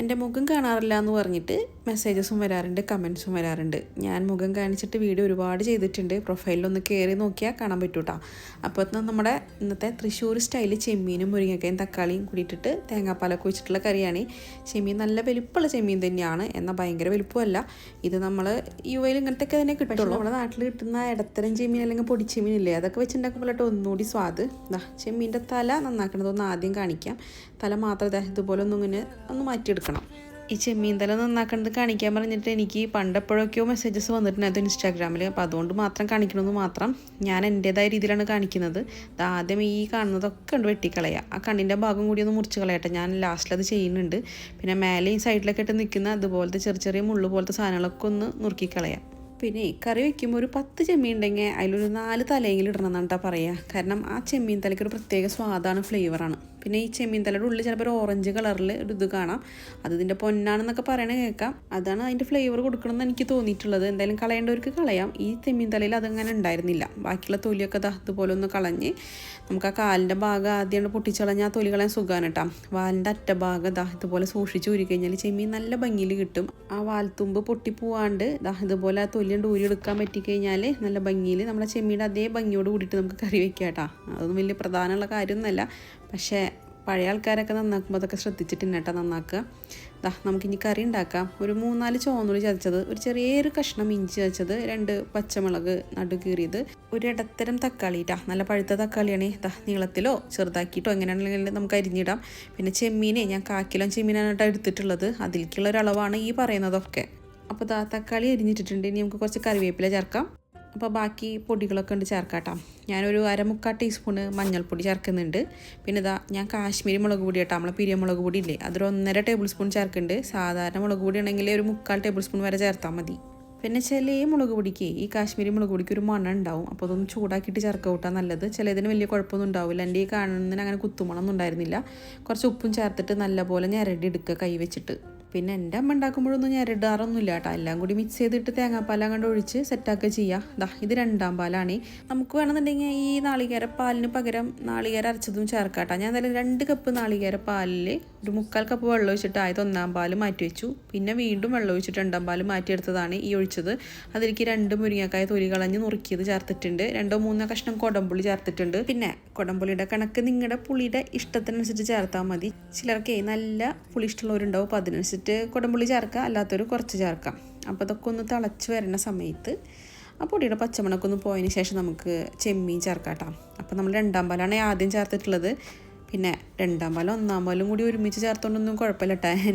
എന്റെ മുഖം കാണാറില്ല എന്ന് പറഞ്ഞിട്ട് മെസ്സേജസും വരാറുണ്ട് കമൻസും വരാറുണ്ട്. ഞാൻ മുഖം കാണിച്ചിട്ട് വീഡിയോ ഒരുപാട് ചെയ്തിട്ടുണ്ട്. പ്രൊഫൈലിലൊന്ന് കയറി നോക്കിയാൽ കാണാൻ പറ്റൂട്ടാ. അപ്പോൾ നമ്മുടെ ഇന്നത്തെ തൃശ്ശൂർ സ്റ്റൈലിൽ ചെമ്മീനും മുരിങ്ങക്കയും തക്കാളിയും കൂടിയിട്ടിട്ട് തേങ്ങാപ്പാലൊക്കെ വെച്ചിട്ടുള്ള കറിയാണ്. ചെമ്മീൻ നല്ല വലിപ്പമുള്ള ചെമ്മീൻ തന്നെയാണ്. എന്നാൽ ഭയങ്കര വലിപ്പമല്ല. ഇത് നമ്മൾ യു എയിൽ ഇങ്ങനത്തെ തന്നെ കിട്ടുള്ളൂ. നമ്മുടെ നാട്ടിൽ കിട്ടുന്ന ഇടത്തരം ചെമ്മീൻ അല്ലെങ്കിൽ പൊടിച്ചെമ്മീൻ ഇല്ലേ അതൊക്കെ വെച്ചിട്ടുണ്ടാക്കുമ്പോൾ ഒന്നുകൂടി സ്വാദ്. ദാ ചെമ്മീന്റെ തല നന്നാക്കണതൊന്ന് ആദ്യം കാണിക്കാം. തല മാത്രം ഇതുപോലെ ഒന്നും ഇങ്ങനെ ഒന്ന് മാറ്റിയെടുക്കണം ഈ ചെമ്മീൻ തല നന്നാക്കണത് കാണിക്കാൻ പറഞ്ഞിട്ട് എനിക്ക് പണ്ടെപ്പോഴൊക്കെയോ മെസ്സേജസ് വന്നിട്ടുണ്ടായിരുന്നു ഇൻസ്റ്റാഗ്രാമിൽ അപ്പോൾ അതുകൊണ്ട് മാത്രം കാണിക്കണമെന്ന് മാത്രം ഞാൻ എന്റേതായ രീതിയിലാണ് കാണിക്കുന്നത്. ആദ്യം ഈ കാണുന്നതൊക്കെ ഉണ്ട് വെട്ടിക്കളയുക ആ കണ്ണിന്റെ ഭാഗം കൂടി ഒന്ന് മുറിച്ച് കളയട്ടെ. ഞാൻ ലാസ്റ്റിൽ അത് ചെയ്യുന്നുണ്ട്. പിന്നെ മേലെയും സൈഡിലൊക്കെ ഇട്ട് നിൽക്കുന്ന അതുപോലത്തെ ചെറിയ ചെറിയ മുള്ളു പോലത്തെ സാധനങ്ങളൊക്കെ ഒന്ന് നുറുക്കി കളയാം. പിന്നെ കറി വയ്ക്കുമ്പോൾ ഒരു പത്ത് ചെമ്മീൻ ഉണ്ടെങ്കിൽ അതിലൊരു നാല് തലയെങ്കിലും ഇടണം എന്നാണ് കേട്ടോ പറയുക കാരണം ആ ചെമ്മീൻ തലയ്ക്ക് ഒരു പ്രത്യേക സ്വാദാണ് ഫ്ലേവറാണ് പിന്നെ ഈ ചെമ്മീൻ തലയുടെ ഉള്ളിൽ ചിലപ്പോൾ ഒരു ഓറഞ്ച് കളറിൽ ഒരു ഇത് കാണാം. അത് ഇതിന്റെ പൊന്നാണെന്നൊക്കെ പറയണ കേൾക്കാം. അതാണ് അതിന്റെ ഫ്ലേവർ കൊടുക്കണമെന്ന് എനിക്ക് തോന്നിയിട്ടുള്ളത്. എന്തായാലും കളയേണ്ടവർക്ക് കളയാം. ഈ ചെമ്മീൻ തലയിൽ അതങ്ങനെ ഉണ്ടായിരുന്നില്ല. ബാക്കിയുള്ള തൊലിയൊക്കെ ദാ ഇതുപോലെ ഒന്ന് കളഞ്ഞ് നമുക്ക് ആ കാലിന്റെ ഭാഗം ആദ്യം പൊട്ടിച്ചളഞ്ഞ് ആ തൊലി കളയാൻ സുഖമാണ് കേട്ടോ വാലിന്റെ അറ്റ ഭാഗം ദാ ഇതുപോലെ സൂക്ഷിച്ച് ഊരി കഴിഞ്ഞാൽ ചെമ്മീൻ നല്ല ഭംഗിയിൽ കിട്ടും. ആ വാൽത്തുമ്പ് പൊട്ടിപ്പോവാണ്ട് ദാ ഇതുപോലെ ആ തൊലി ഊരി എടുക്കാൻ പറ്റിക്കഴിഞ്ഞാൽ നല്ല ഭംഗിയിൽ നമ്മുടെ ചെമ്മീന്റെ അതേ ഭംഗിയോട് കൂടിയിട്ട് നമുക്ക് കറി വയ്ക്കാം കേട്ടോ. അതൊന്നും വലിയ പ്രധാനമുള്ള കാര്യമൊന്നുമല്ല. പക്ഷേ പഴയ ആൾക്കാരൊക്കെ നന്നാക്കുമ്പോൾ അതൊക്കെ ശ്രദ്ധിച്ചിട്ട് കേട്ടോ നന്നാക്കുക. ദാ നമുക്കിനി കറി ഉണ്ടാക്കാം. ഒരു മൂന്നാൽ ചോന്നുള്ളി ചതച്ചത് ഒരു ചെറിയൊരു കഷ്ണം ഇഞ്ചി ചതച്ചത് രണ്ട് പച്ചമുളക് നടുകീറിയത് ഒരു ഇടത്തരം തക്കാളി ഇട്ടാ നല്ല പഴുത്ത തക്കാളിയാണേ. ദാ നീളത്തിലോ ചെറുതാക്കിയിട്ടോ എങ്ങനെയാണെങ്കിലും നമുക്ക് അരിഞ്ഞിടാം. പിന്നെ ചെമ്മീനെ ഞാൻ കാക്കിലോ ചെമ്മീനാണ് എടുത്തിട്ടുള്ളത്. അതിലേക്കുള്ള ഒരളവാണ് ഈ പറയുന്നതൊക്കെ. അപ്പോൾ തക്കാളി അരിഞ്ഞിട്ടിട്ടുണ്ട്. ഇനി നമുക്ക് കുറച്ച് കറിവേപ്പില ചേർക്കാം. അപ്പോൾ ബാക്കി പൊടികളൊക്കെ ഉണ്ട് ചേർക്കാട്ടോ. ഞാനൊരു അരമുക്കാൽ ടീസ്പൂണ് മഞ്ഞൾപ്പൊടി ചേർക്കുന്നുണ്ട്. പിന്നെ ഇതാ ഞാൻ കാശ്മീരി മുളക് പൊടി കേട്ടോ നമ്മളെ പിരിയ മുളക് പൊടി ഇല്ലേ അതൊരു ഒന്നര ടേബിൾ സ്പൂൺ ചേർക്കുന്നുണ്ട്. സാധാരണ മുളക് പൊടി ഉണ്ടെങ്കിൽ ഒരു മുക്കാൽ ടേബിൾ സ്പൂൺ വരെ ചേർത്താൽ മതി. പിന്നെ ചില മുളക് പൊടിക്ക് ഈ കാശ്മീരി മുളക് പൊടിക്ക് ഒരു മണം ഉണ്ടാവും. അപ്പോൾ അതൊന്ന് ചൂടാക്കിയിട്ട് ചേർക്ക കൂട്ടാൻ നല്ലത്. ചിലതിന് വലിയ കുഴപ്പമൊന്നും ഉണ്ടാവില്ല എന്റെ ഈ കാണുന്നതിന് അങ്ങനെ കുത്തുമണമൊന്നും ഉണ്ടായിരുന്നില്ല. കുറച്ച് ഉപ്പും ചേർത്തിട്ട് നല്ലപോലെ ഞരടി എടുക്കുക കൈ വെച്ചിട്ട്. പിന്നെ എന്റെ അമ്മ ഉണ്ടാക്കുമ്പോഴൊന്നും ഞാൻ ഇടാറൊന്നുമില്ല കേട്ടോ. എല്ലാം കൂടി മിക്സ് ചെയ്തിട്ട് തേങ്ങാപ്പാൽ കണ്ട് ഒഴിച്ച് സെറ്റാക്കുക ചെയ്യുക ദാ ഇത് രണ്ടാം പാലാണ്. നമുക്ക് വേണമെന്നുണ്ടെങ്കിൽ ഈ നാളികേര പാലിന് പകരം നാളികേര അരച്ചതും ചേർക്കാട്ടോ ഞാൻ എന്തായാലും രണ്ട് കപ്പ് നാളികേര പാലിൽ ഒരു മുക്കാൽ കപ്പ് വെള്ളം ഒഴിച്ചിട്ട് ആയത് ഒന്നാം പാൽ മാറ്റി വെച്ചു. പിന്നെ വീണ്ടും വെള്ളം ഒഴിച്ചിട്ട് രണ്ടാം പാൽ മാറ്റിയെടുത്തതാണ് ഈ ഒഴിച്ചത്. അതിലേക്ക് രണ്ട് മുരിങ്ങക്കായ തൊലി കളഞ്ഞ് നുറുക്കിയത് ചേർത്തിട്ടുണ്ട്. രണ്ടോ മൂന്നോ കഷ്ണം കൊടംപുളി ചേർത്തിട്ടുണ്ട്. പിന്നെ കൊടംപുളിയുടെ കണക്ക് നിങ്ങളുടെ പുളിയുടെ ഇഷ്ടത്തിനനുസരിച്ച് ചേർത്താൽ മതി. ചിലർക്ക് നല്ല പുളി ഇഷ്ടമുള്ളവരുണ്ടാവും അപ്പോൾ അതിനനുസരിച്ച് കൊടംപുളി ചേർക്കുക. അല്ലാത്തവർ കുറച്ച് ചേർക്കാം. അപ്പോൾ അതൊക്കെ ഒന്ന് തിളച്ച് വരുന്ന സമയത്ത് ആ പൊടിയുടെ പച്ചമണൊക്കെ ഒന്ന് പോയതിന് ശേഷം നമുക്ക് ചെമ്മീൻ ചേർക്കാം കേട്ടോ. അപ്പോൾ നമ്മൾ രണ്ടാം പാലാണ് ആദ്യം ചേർത്തിട്ടുള്ളത്. പിന്നെ രണ്ടാം പാലും ഒന്നാം പാലും കൂടി ഒരുമിച്ച് ചേർത്തോണ്ടൊന്നും കുഴപ്പമില്ല കേട്ടോ